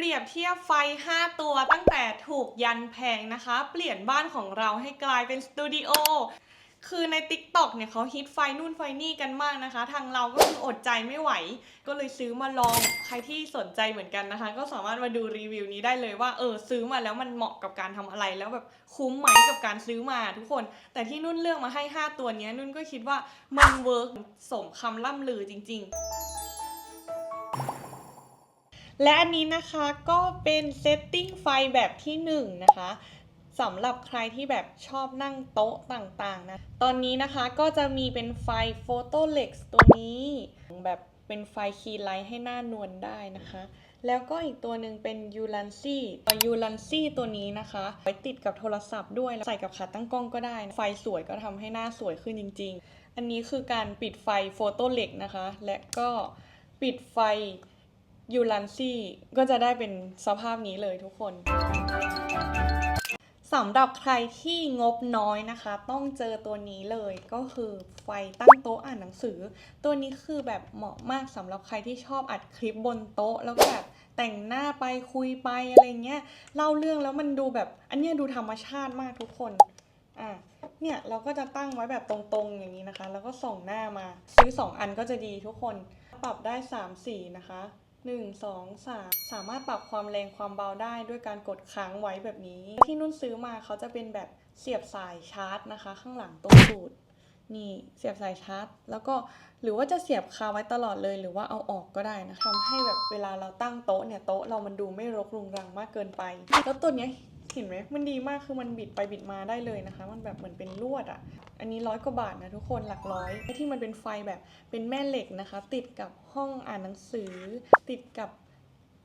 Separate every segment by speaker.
Speaker 1: เปรียบเทียบไฟ 5 ตัวตั้งแต่ถูกยันแพงนะคะ เปลี่ยนบ้านของเราให้กลายเป็นสตูดิโอ คือใน t ิ k t o k เนี่ยเขาฮิตไฟนู่นไฟนี่กันมากนะคะ ทางเราก็คืออดใจไม่ไหว ก็เลยซื้อมาลอง ใครที่สนใจเหมือนกันนะคะ ก็สามารถมาดูรีวิวนี้ได้เลยว่า เออซื้อมาแล้วมันเหมาะกับการทำอะไร แล้วแบบคุ้มไหมกับการซื้อมาทุกคน แต่ที่นุ่นเลือกมาให้ 5 ตัวนี้นุ่นก็คิดว่ามันเวิร์กสมคำล่ำลือจริง ๆ และอันนี้นะคะก็เป็นเซตติ้งไฟแบบที่1นงนะคะสำหรับใครที่แบบชอบนั่งโต๊ะต่างๆนะ ตอนนี้นะคะก็จะมีเป็นไฟ Photo Lex ตัวนี้ แบบเป็นไฟคีย์ไลท์ให้หน้านวลได้นะคะ แล้วก็อีกตัวหนึ่งเป็น u l a n c y u l a n c y ตัวนี้นะคะไว้ติดกับโทรศัพท์ด้วย ใส่กับขาตั้งกล้องก็ได้ ไฟสวยก็ทำให้หน้าสวยขึ้นจริง ๆ อันนี้คือการปิดไฟ Photo Lex นะคะ และก็ปิดไฟ ยูรันซี่ก็จะได้เป็นสภาพนี้เลยทุกคนสำหรับใครที่งบน้อยนะคะ ต้องเจอตัวนี้เลยก็คือไฟตั้งโต๊ะอ่านหนังสือ ตัวนี้คือแบบเหมาะมากสำหรับใครที่ชอบอัดคลิปบนโต๊ะ แล้วแบบแต่งหน้าไปคุยไปอะไรเงี้ยเล่าเรื่องแล้วมันดูแบบอันเนี้ยดูธรรมชาติมากทุกคนอะเนี่ยเราก็จะตั้งไว้แบบตรงๆอย่างนี้นะคะ แล้วก็ส่องหน้ามา ซื้อ 2 อันก็จะดีทุกคนปรับได้ 3 สีนะคะ 1 2 3 สามารถปรับความแรงความเบาได้ด้วยการกดค้างไว้แบบนี้ ที่นุ่นซื้อมาเขาจะเป็นแบบเสียบสายชาร์จนะคะ ข้างหลังตรงสูตรนี่เสียบสายชาร์จ แล้วก็หรือว่าจะเสียบคาไว้ตลอดเลยหรือว่าเอาออกก็ได้นะทำให้แบบเวลาเราตั้งโต๊ะเนี่ยโต๊ะเรามันดูไม่รกรุงรังมากเกินไป แล้วตัวเนี้ย เห็นไหมมันดีมากคือมันบิดไปบิดมาได้เลยนะคะ มันแบบเหมือนเป็นลวดอะ่ะ อันนี้ร้อยกว่าบาทนะทุกคนหลักร้อยที่มันเป็นไฟแบบเป็นแม่เหล็กนะคะ ติดกับห้องอ่านหนังสือ ติดกับ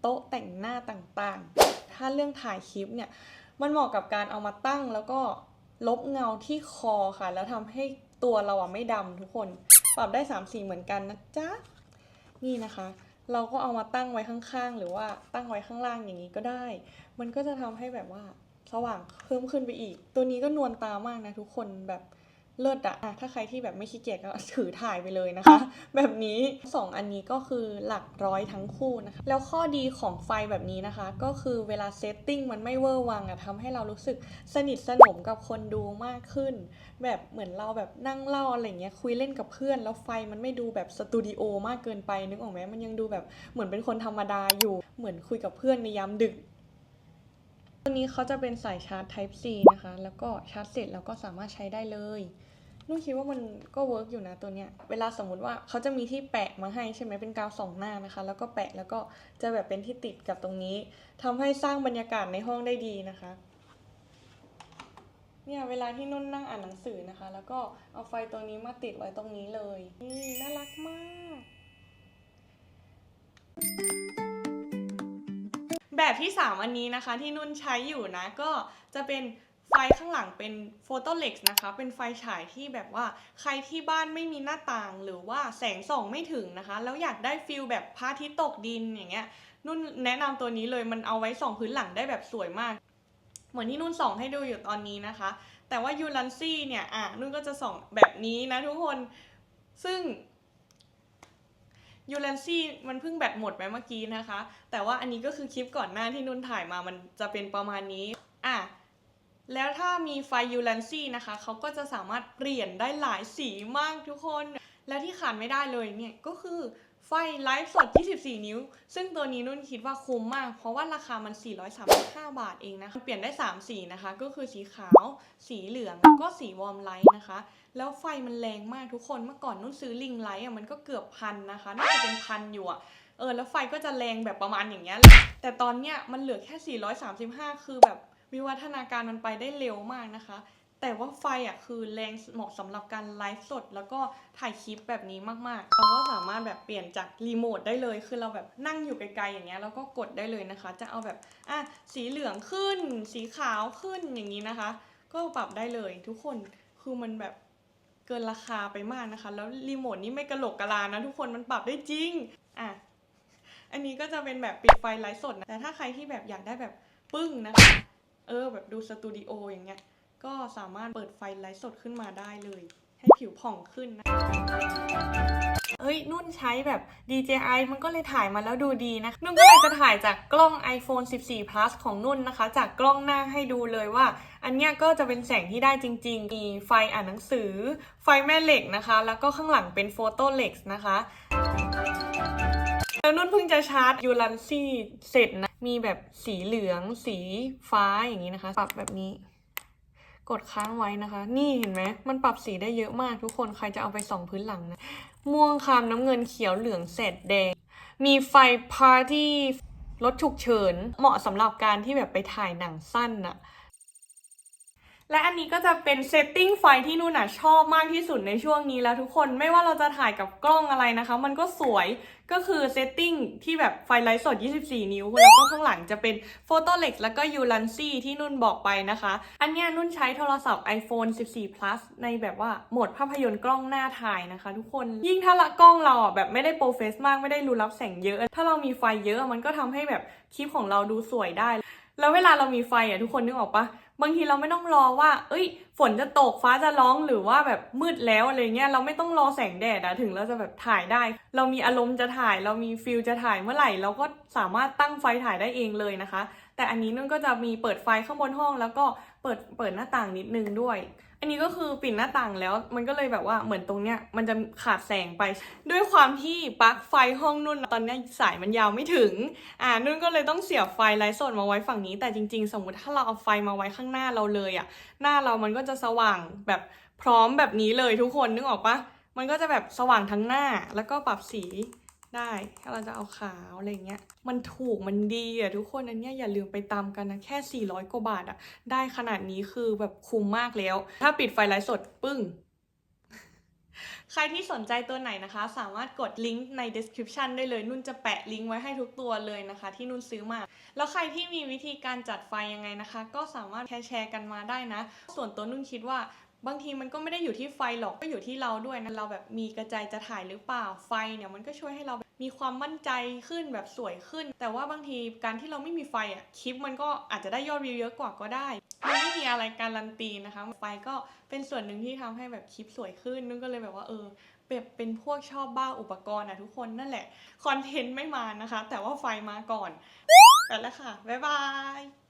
Speaker 1: โต๊ะแต่งหน้าต่างๆ ถ้าเรื่องถ่ายคลิปเนี่ยมันเหมาะกับการเอามาตั้งแล้วก็ลบเงาที่คอค่ะ แล้วทำให้ตัวเราอะไม่ดำทุกคนปรับได้3สีเหมือนกันนะจ๊ะนี่นะคะ เราก็เอามาตั้งไว้ข้างๆ หรือว่าตั้งไว้ข้างล่างอย่างนี้ก็ได้ มันก็จะทำให้แบบว่าสว่างเพิ่มขึ้นไปอีก ตัวนี้ก็นวลตามากนะทุกคนแบบ เลิศอะอะถ้าใครที่แบบไม่ขี้เกียจก็ถือถ่ายไปเลยนะคะ แบบนี้ 2 อันนี้ก็คือหลักร้อยทั้งคู่นะคะ แล้วข้อดีของไฟแบบนี้นะคะ ก็คือเวลาเซตติ้งมันไม่เวอร์วังอะทำให้เรารู้สึกสนิทสนมกับคนดูมากขึ้น แบบเหมือนเราแบบนั่งเล่าอะไรเงี้ยคุยเล่นกับเพื่อน แล้วไฟมันไม่ดูแบบสตูดิโอมากเกินไปนึกออกไหมมันยังดูแบบเหมือนเป็นคนธรรมดาอยู่เหมือนคุยกับเพื่อนในยามดึกตัวนี้เขาจะเป็นสายชาร์จ Type C นะคะ แล้วก็ชาร์จเสร็จแล้วก็สามารถใช้ได้เลย นุ่นคิดว่ามันก็เวิร์กอยู่นะตัวเนี้ย เวลาสมมติว่าเขาจะมีที่แปะมาให้ใช่ไหมเป็นกาวสองหน้านะคะ แล้วก็แปะแล้วก็จะแบบเป็นที่ติดกับตรงนี้ทำให้สร้างบรรยากาศในห้องได้ดีนะคะ เนี่ยเวลาที่นุ่นนั่งอ่านหนังสือนะคะ แล้วก็เอาไฟตัวนี้มาติดไว้ตรงนี้เลยนี่น่ารักมากแบบที่ 3 อันนี้นะคะที่นุ่นใช้อยู่นะ ก็จะเป็น ไฟข้างหลังเป็นโฟโตเล็กนะคะ เป็นไฟฉายที่แบบว่าใครที่บ้านไม่มีหน้าต่างหรือว่าแสงส่องไม่ถึงนะคะ แล้วอยากได้ฟิลแบบพระอาทิตย์ตกดินอย่างเงี้ยนุ่นแนะนำตัวนี้เลยมันเอาไว้ส่องพื้นหลังได้แบบสวยมาก เหมือนที่นุ่นส่องให้ดูอยู่ตอนนี้นะคะ แต่ว่ายูรันซี่เนี่ยอะนุ่นก็จะส่องแบบนี้นะทุกคนซึ่งยูรันซี่มันเพิ่งแบตหมดไปเมื่อกี้นะคะ แต่ว่าอันนี้ก็คือคลิปก่อนหน้าที่นุ่นถ่ายมามันจะเป็นประมาณนี้ อะ แล้วถ้ามีไฟยูรันซี่นะคะเขาก็จะสามารถเปลี่ยนได้หลายสีมากทุกคน และที่ขาดไม่ได้เลยเนี่ยก็คือไฟไลฟ์สด 24 นิ้ว ซึ่งตัวนี้นุ่นคิดว่าคุ้มมาก เพราะว่าราคามัน 435 บาทเองนะคะเปลี่ยนได้ 3 สีนะคะ ก็คือสีขาว สีเหลือง แล้วก็สีวอร์มไลท์นะคะ แล้วไฟมันแรงมากทุกคน เมื่อก่อนนุ่นซื้อลิงไลท์อะมันก็เกือบพันนะคะ น่าจะเป็นพันอยู่อะ เออ แล้วไฟก็จะแรงแบบประมาณอย่างเงี้ย แต่ตอนเนี้ยมันเหลือแค่ 435 คือแบบ วิวัฒนาการมันไปได้เร็วมากนะคะ แต่ว่าไฟอะคือแรงเหมาะสำหรับการไลฟ์สด แล้วก็ถ่ายคลิปแบบนี้มากๆ เราก็สามารถแบบเปลี่ยนจากรีโมทได้เลย คือเราแบบนั่งอยู่ไกลๆอย่างเงี้ยแล้วก็กดได้เลยนะคะ จะเอาแบบอะสีเหลืองขึ้น สีขาวขึ้นอย่างนี้นะคะ ก็ปรับได้เลยทุกคนคือมันแบบเกินราคาไปมากนะคะ แล้วรีโมทนี่ไม่กระโหลกกระลานะทุกคนมันปรับได้จริงอะอันนี้ก็จะเป็นแบบปิดไฟไลฟ์สดนะแต่ถ้าใครที่แบบอยากได้แบบปึ้งนะคะ เออแบบดูสตูดิโออย่างเงี้ย ก็สามารถเปิดไฟไลฟ์สดขึ้นมาได้เลย ให้ผิวผ่องขึ้นนะเอ้ย นุ่นใช้แบบ DJI มันก็เลยถ่ายมาแล้วดูดีนะ นุ่นก็เลยจะถ่ายจากกล้อง iPhone 14 plus ของนุ่นนะคะ จากกล้องหน้าให้ดูเลยว่า อันเนี้ยก็จะเป็นแสงที่ได้จริง ๆ มีไฟอ่านหนังสือ ไฟแม่เหล็กนะคะ แล้วก็ข้างหลังเป็นโฟโต้เล็กนะคะ แล้วนุ่นเพิ่งจะชาร์จยูรันซี่เสร็จนะ มีแบบสีเหลืองสีฟ้าอย่างนี้นะคะ ปรับแบบนี้ กดค้างไว้นะคะ นี่เห็นไหมมันปรับสีได้เยอะมากทุกคนใครจะเอาไปส่องพื้นหลังนะ ม่วงคามน้ำเงินเขียวเหลืองแสดแดง มีไฟพาร์ตี้รถฉุกเฉิน เหมาะสำหรับการที่แบบไปถ่ายหนังสั้นน่ะ และอันนี้ก็จะเป็นเซตติ้งไฟที่นุ่นน่ะชอบมากที่สุดในช่วงนี้แล้วทุกคนไม่ว่าเราจะถ่ายกับกล้องอะไรนะคะ มันก็สวยก็คือเซตติ้งที่แบบไฟไลท์สด 24 นิ้ว แล้วก็ข้างหลังจะเป็นโฟโต้เล็กแล้วก็ยูรันซี่ที่นุ่นบอกไปนะคะ อันนี้นุ่นใช้โทรศัพท์ iPhone 14 plus ในแบบว่าโหมดภาพยนตร์กล้องหน้าถ่ายนะคะ ทุกคนยิ่งถ้าละกล้องเราอะแบบไม่ได้โปรเฟสมากไม่ได้รูรับแสงเยอะ ถ้าเรามีไฟเยอะมันก็ทำให้แบบคลิปของเราดูสวยได้ แล้วเวลาเรามีไฟอะทุกคนนึกออกปะ บางทีเราไม่ต้องรอว่า เอ้ย ฝนจะตกฟ้าจะร้องหรือว่าแบบมืดแล้วอะไรเงี้ยเราไม่ต้องรอแสงแดดอะถึงเราจะแบบถ่ายได้ เรามีอารมณ์จะถ่าย เรามีฟิลจะถ่ายเมื่อไหร่เราก็สามารถตั้งไฟถ่ายได้เองเลยนะคะ แต่อันนี้นุ่นก็จะมีเปิดไฟข้างบนห้องแล้วก็ เปิดเปิดหน้าต่างนิดนึงด้วย อันนี้ก็คือปิดหน้าต่างแล้วมันก็เลยแบบว่าเหมือนตรงเนี้ยมันจะขาดแสงไป ด้วยความที่ปลั๊กไฟห้องนุ่นตอนนี้สายมันยาวไม่ถึง อ่านุ่นก็เลยต้องเสียบไฟไลท์สดมาไว้ฝั่งนี้ แต่จริง ๆ สมมติถ้าเราเอาไฟมาไว้ข้างหน้าเราเลยอะ หน้าเรามันก็จะสว่างแบบพร้อมแบบนี้เลยทุกคนนึกออกปะมันก็จะแบบสว่างทั้งหน้าแล้วก็ปรับสี ได้ ถ้าเราจะเอาขาวอะไรเงี้ย มันถูกมันดีอะทุกคนอันเนี้ยอย่าลืมไปตามกันนะ แค่ 400 กว่าบาทอะได้ขนาดนี้คือแบบคุ้มมากแล้ว ถ้าปิดไฟไลท์สดปึ้งใครที่สนใจตัวไหนนะคะ สามารถกดลิงก์ใน description ได้เลย นุ่นจะแปะลิงก์ไว้ให้ทุกตัวเลยนะคะ ที่นุ่นซื้อมา แล้วใครที่มีวิธีการจัดไฟยังไงนะคะ ก็สามารถแชร์แชร์กันมาได้นะ ส่วนตัวนุ่นคิดว่า บางทีมันก็ไม่ได้อยู่ที่ไฟหรอกก็อยู่ที่เราด้วยนะเราแบบมีกระจายจะถ่ายหรือเปล่าไฟเนี่ยมันก็ช่วยให้เรามีความมั่นใจขึ้นแบบสวยขึ้น แต่ว่าบางทีการที่เราไม่มีไฟอะคลิปมันก็อาจจะได้ยอดวิวเยอะกว่าก็ได้มันไม่มีอะไรการันตีนะคะ ไฟก็เป็นส่วนหนึ่งที่ทำให้แบบคลิปสวยขึ้นนุ่นก็เลยแบบว่าเออแบบเป็นพวกชอบบ้าอุปกรณ์อะทุกคนนั่นแหละคอนเทนต์ไม่มานะคะ แต่ว่าไฟมาก่อนไปแล้วค่ะบ๊ายบาย